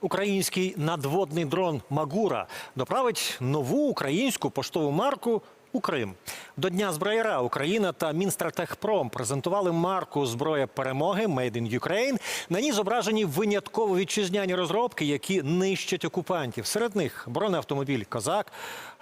Український надводний дрон Магура доправить нову українську поштову марку у Крим. До Дня зброяра Україна та Мінстратегпром презентували марку зброя перемоги Made in Ukraine. На ній зображені винятково вітчизняні розробки, які нищать окупантів. Серед них бронеавтомобіль Козак,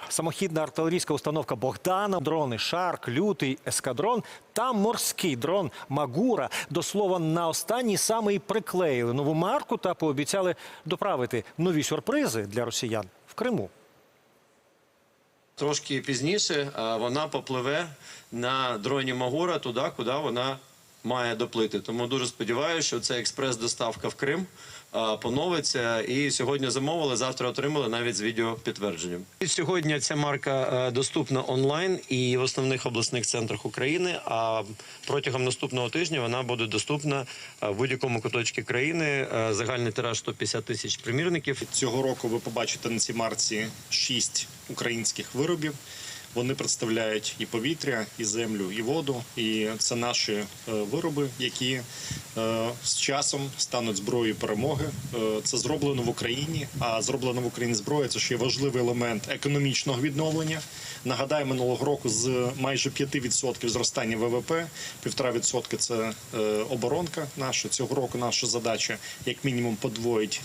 самохідна артилерійська установка Богдана, дрони Шарк, Лютий, Ескадрон та морський дрон Магура. До слова, на останній саме і приклеїли нову марку та пообіцяли доправити нові сюрпризи для росіян в Криму. Трошки пізніше вона попливе на дроні Магура туди, куди вона має доплити. Тому дуже сподіваюся, що це експрес-доставка в Крим поновиться. І сьогодні замовили, завтра отримали навіть з відео підтвердженням. Сьогодні ця марка е, доступна онлайн і в основних обласних центрах України. А протягом наступного тижня вона буде доступна е, в будь-якому куточку країни. Е, Загальний тираж 150 тисяч примірників. Цього року ви побачите на цій марці шість українських виробів. Вони представляють і повітря, і землю, і воду. І це наші е, вироби, які е, з часом стануть зброєю перемоги. Е, Це зроблено в Україні. А зроблено в Україні зброя це ще важливий елемент економічного відновлення. Нагадаю, минулого року з майже 5% зростання ВВП, 1,5% – це оборонка наша. Цього року наша задача як мінімум подвоїть